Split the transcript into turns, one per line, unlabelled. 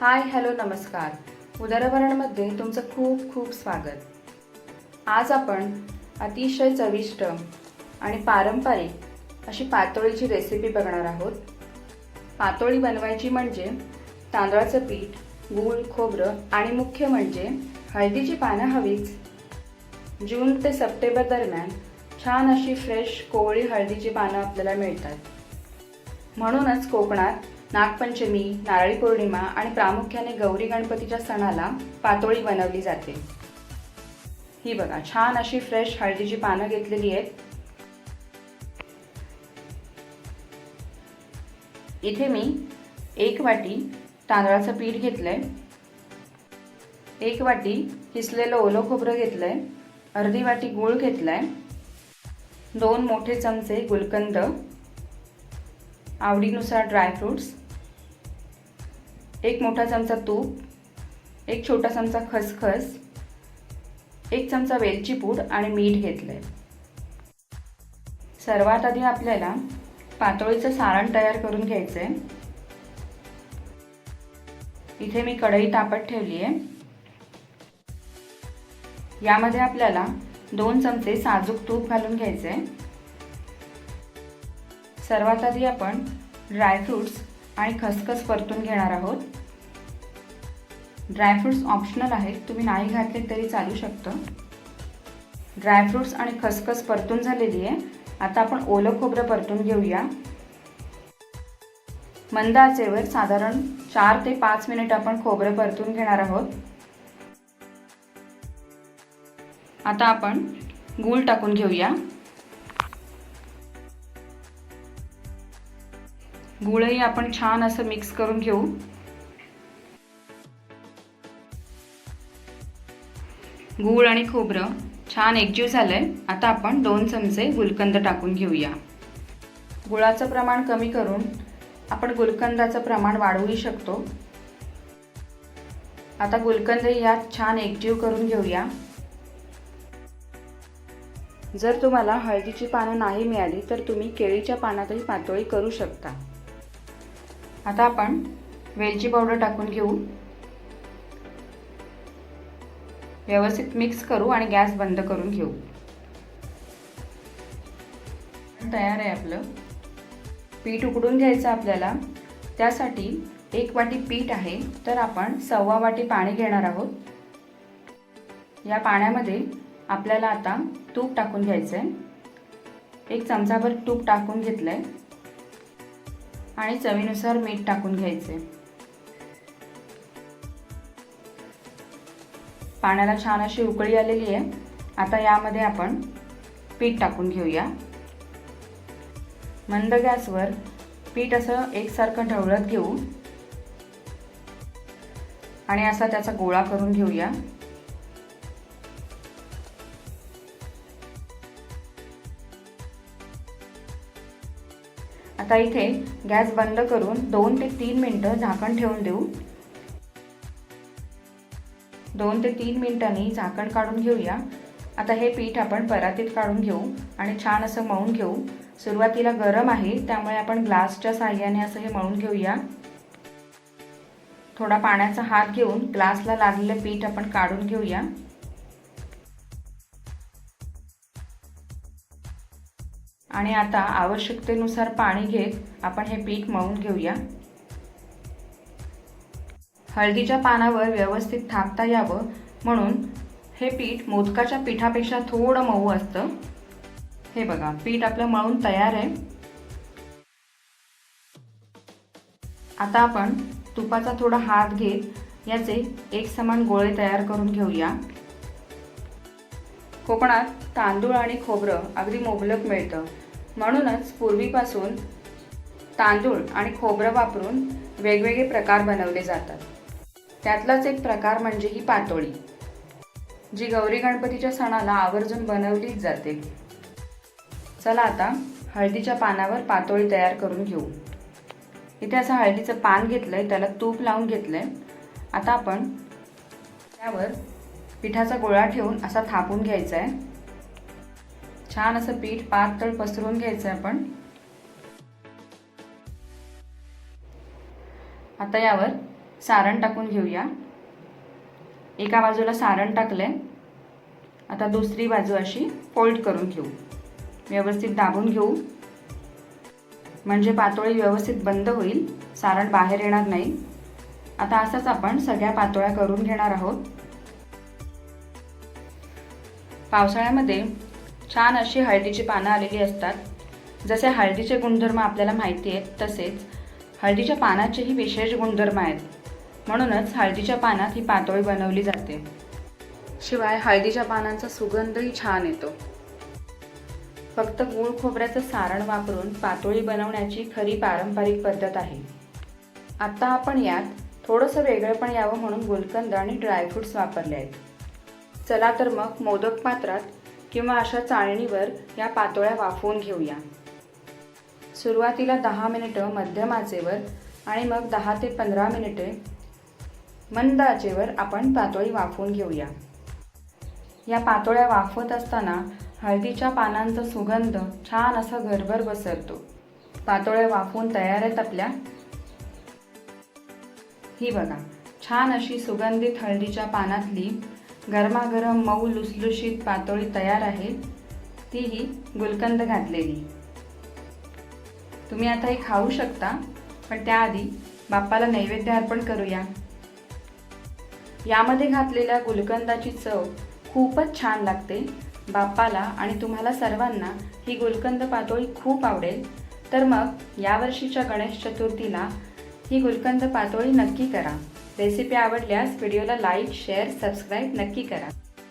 Hi hello नमस्कार. उदरभरणमध्ये तुमचं खूप खूप स्वागत. आज आपण अतिशय चविष्ट आणि पारंपरिक अशी पातोळीची रेसिपी बघणार आहोत. पातोळी बनवायची म्हणजे तांदळाचं पीठ गूळ खोबरं आणि मुख्य म्हणजे हळदीची पानं हवीच. जून ते सप्टेंबर दरम्यान छान अशी फ्रेश कोवळी हळदीची पानं आपल्याला मिळतात. म्हणूनच कोकणात नागपंचमी नारळी पौर्णिमा आणि प्रामुख्याने गौरी गणपतीच्या सणाला पातोळी बनवली जाते. ही बघा छान अशी फ्रेश हळदीची पानं घेतलेली आहेत. इथे मी एक वाटी तांदळाचं पीठ घेतलंय. एक वाटी किसलेलं ओलं खोबरं घेतलंय. अर्धी वाटी गूळ घेतलाय. दोन मोठे चमचे गुलकंद. आवडीनुसार ड्रायफ्रूट्स एक मोठा चमचा तूप एक छोटा चमचा खसखस एक चमचा वेलची पूड आणि मीठ घेतलं आहे सर्वात आधी आपल्याला पातोळीचं सारण तयार करून घ्यायचं आहे इथे मी कढई तापत ठेवली आहे यामध्ये आपल्याला दोन चमचे साजूक तूप घालून घ्यायचे सर्वात आधी आपण ड्रायफ्रूट्स आणि खसखस परतून घेणार आहोत. ड्रायफ्रूट्स ऑप्शनल आहेत तुम्ही नाही घातले तरी चालू शकतं. ड्रायफ्रूट्स आणि खसखस परतून झालेली आहे. आता आपण ओलं खोबरं परतून घेऊया. मंद आचेवर साधारण चार ते पाच मिनिट आपण खोबरं परतून घेणार आहोत. आता आपण गूळ टाकून घेऊया. गुळही आपण छान असं मिक्स करून घेऊ. गूळ आणि खोबरं छान एकजीव झालंय. आता आपण दोन चमचे गुलकंद टाकून घेऊया. गुळाचं प्रमाण कमी करून आपण गुलकंदाचं प्रमाण वाढवूही शकतो. आता गुलकंद यात छान एकजीव करून घेऊया. जर तुम्हाला हळदीची पानं नाही मिळाली तर तुम्ही केळीच्या पानातही पातोळी करू शकता. आता आपण वेलची पावडर टाकून घेऊ. व्यवस्थित मिक्स करू आणि गॅस बंद करून घेऊ. तयार आहे आपलं. पीठ उकडून घ्यायचं आपल्याला. त्यासाठी एक वाटी पीठ आहे तर आपण सव्वा वाटी पाणी घेणार आहोत. या पाण्यामध्ये आपल्याला आता तूप टाकून घ्यायचं आहे एक चमचाभर तूप टाकून घेतलं आहे आणि चवीनुसार मीठ टाकून घ्यायचे. पाण्याला छान अशी उकळी आलेली आहे. आता यामध्ये आपण पीठ टाकून घेऊया. मंद गॅसवर पीठ असं एकसारखं ढवळत घेऊ. आणि असा त्याचा गोळा करून घेऊया. आता इथे गॅस बंद करून दोन ते तीन मिनटं झाकण ठेवून देऊ. दोन ते तीन मिनटांनी झाकण काढून घेऊया. आता हे पीठ आपण परातीत काढून घेऊ आणि छान असं मळून घेऊ. सुरुवातीला गरम आहे त्यामुळे आपण ग्लासच्या साह्याने असं हे मळून घेऊया. थोडा पाण्याचा हात घेऊन ग्लासला लागलेलं पीठ आपण काढून घेऊया. आणि आता आवश्यकतेनुसार पाणी घेत आपण हे पीठ मळून घेऊया. हळदीच्या पानावर व्यवस्थित थापता यावं म्हणून हे पीठ मोदकाच्या पिठापेक्षा थोडं मऊ असतं. हे बघा पीठ आपलं मळून तयार आहे. आता आपण तुपाचा थोडा हात घेत याचे एक समान गोळे तयार करून घेऊया. कोकणात तांदूळ आणि खोबरं अगदी मोबलक मिळतं. म्हणूनच पूर्वीपासून तांदूळ आणि खोबरं वापरून वेगवेगळे प्रकार बनवले जातात. त्यातलाच एक प्रकार म्हणजे ही पातोळी जी गौरी गणपतीच्या सणाला आवर्जून बनवलीच जाते. चला आता हळदीच्या पानावर पातोळी तयार करून घेऊ. इथे असं हळदीचं पान घेतलंय त्याला तूप लावून घेतलंय. आता आपण त्यावर पिठाचा गोळा ठेवून असा थापून घ्यायचा आहे छान असं पीठ पातळ पसरून घ्यायचं आहे आपण. आता यावर सारण टाकून घेऊया. एका बाजूला सारण टाकलंय. आता दुसरी बाजू अशी फोल्ड करून घेऊ. व्यवस्थित दाबून घेऊ. म्हणजे पातोळी व्यवस्थित बंद होईल. सारण बाहेर येणार नाही. आता असंच आपण सगळ्या पातोळ्या करून घेणार आहोत. पावसाळ्यामध्ये छान अशी हळदीची पानं आलेली असतात. जसे हळदीचे गुणधर्म आपल्याला माहिती आहेत तसेच हळदीच्या पानाचेही विशेष गुणधर्म आहेत. म्हणूनच हळदीच्या पानात ही पातोळी बनवली जाते. शिवाय हळदीच्या पानांचा सुगंधही छान येतो. फक्त गूळ खोबऱ्याचं सारण वापरून पातोळी बनवण्याची खरी पारंपरिक पद्धत आहे. आत्ता आपण यात थोडंसं वेगळं पण यावं म्हणून गुलकंद आणि ड्रायफ्रुट्स वापरले आहेत. चला तर मग मोदक पात्रात किंवा अशा चाळणीवर या पातोळ्या वाफवून घेऊया. सुरुवातीला दहा मिनिटं मध्यम आचेवर आणि मग दहा ते पंधरा मिनिटे मंद आचेवर आपण पातोळी वाफवून घेऊया. या पातोळ्या वाफवत असताना हळदीच्या पानांचा सुगंध छान असा घरभर बसरतो पातोळ्या वाफवून तयार आहेत आपल्या. ही बघा छान अशी सुगंधित हळदीच्या पानातली गरमागरम मऊ लुसलुशीत पातोळी तयार आहे तीही गुलकंद घातलेली. तुम्ही आता हे खाऊ शकता पण त्याआधी बाप्पाला नैवेद्य अर्पण करूया. यामध्ये घातलेल्या गुलकंदाची चव खूपच छान लागते. बाप्पाला आणि तुम्हाला सर्वांना ही गुलकंद पातोळी खूप आवडेल. तर मग यावर्षीच्या गणेश चतुर्थीला ही गुलकंद पातोळी नक्की करा. रेसिपी आवडल्यास व्हिडिओला लाईक शेअर सबस्क्राईब नक्की करा.